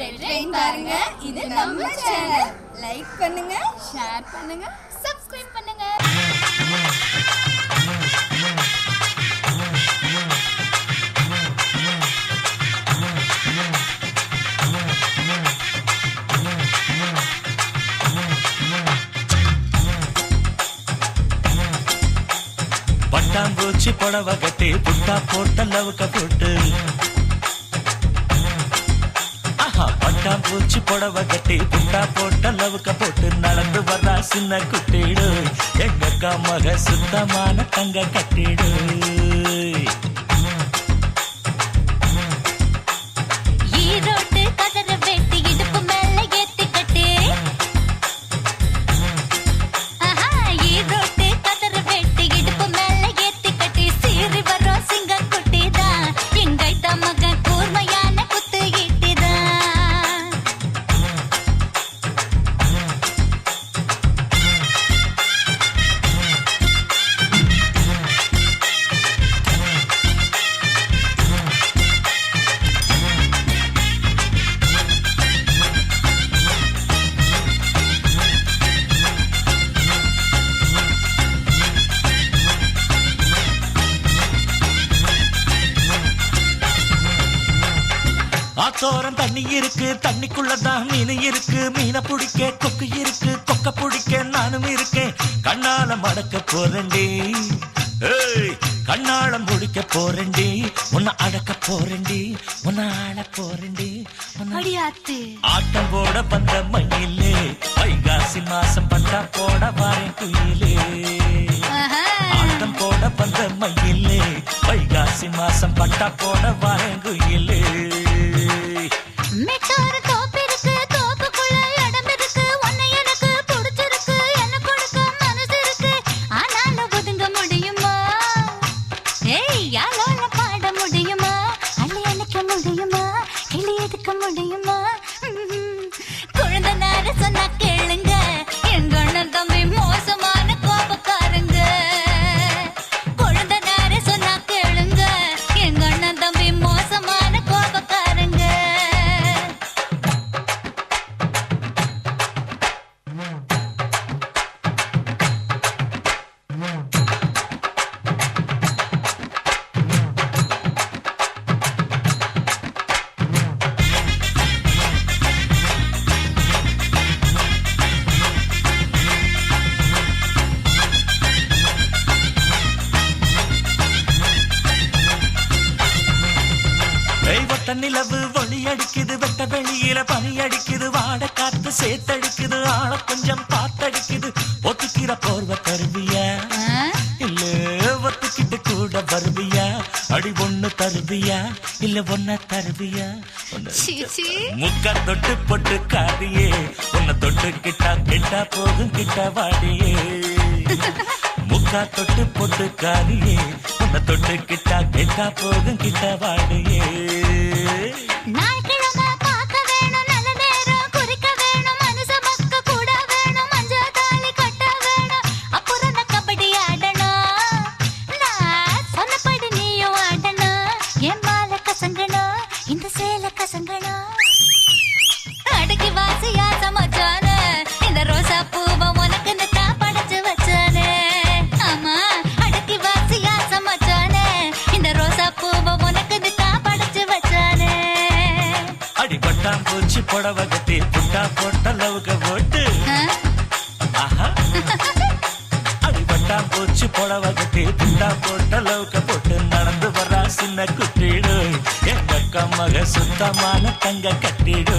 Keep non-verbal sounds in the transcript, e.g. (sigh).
Red பாருங்க. இது நம்ம சேனல் லைக் பண்ணுங்க ஷேர் பண்ணுங்க சப்ஸ்கிரைப் பண்ணுங்க. பட்டாம்பூச்சி புடவை கட்டி புட்டா போட்ட லவுக்க போட்டு. பூச்சி புடவை கட்டி புண்டா போட்ட லவுக்க போட்டு நடந்து வர்றா சின்ன குட்டிடு. எங்க அக்கா மக சுத்தமான தங்க கட்டிடு. ஆத்தோரம் தண்ணி இருக்கு தண்ணிக்குள்ளதான் மீன் இருக்கு மீனை பிடிக்க கொக்கு இருக்கு கொக்க பிடிக்க நானும் இருக்கேன். கண்ணால மடக்க போறேன்டி. கண்ணால முடிக்க போறேன்டி. உன்னை அடக்க போறேன்டி. உன்னை ஆள போறேன்டி. ஆட்டம் போட வந்த மயிலே வைகாசி மாசம் பட்டா போட வாரேன் குயிலே. ஆட்டம் போட வந்த மயிலே வைகாசி மாசம் பட்டா போட வாரேன் தெய்வத்த நிலவு ஒளி அடிக்குது வெட்ட வெளியில பனி அடிக்குது வாட காத்து சேத்தடிக்குது ஆள கொஞ்சம் பாத்தடிக்குது ஒத்துக்கிற போர்வ தருவியா ஆ? இல்ல ஒத்துக்கிட்டு கூட வருவியா அடி ஒண்ணு தருவியா இல்ல ஒன்ன தருவியா. முக்க தொட்டு பொட்டு காதியே உன்னை தொட்டு கிட்டா கிட்டா போகும் கிட்ட வாடியே (laughs) முக்கா தொட்டு பொட்டு காரியே உன்னை தொட்டு கிட்டா கேட்டா போதும் கிட்ட வாடியே. அடக்கி பார்க்க வேணும், இந்த ரோசா பூவம் போட்ட லவுக போட்டு. ஆ? ஆஹா. அடி பட்டாம் பூச்சி புடவை கட்டி புட்டா போட்ட லவுக போட்டு நடந்து வர்றா சின்ன குட்டிடு. எங்க அக்கா மக சுத்தமான தங்க கட்டிடு.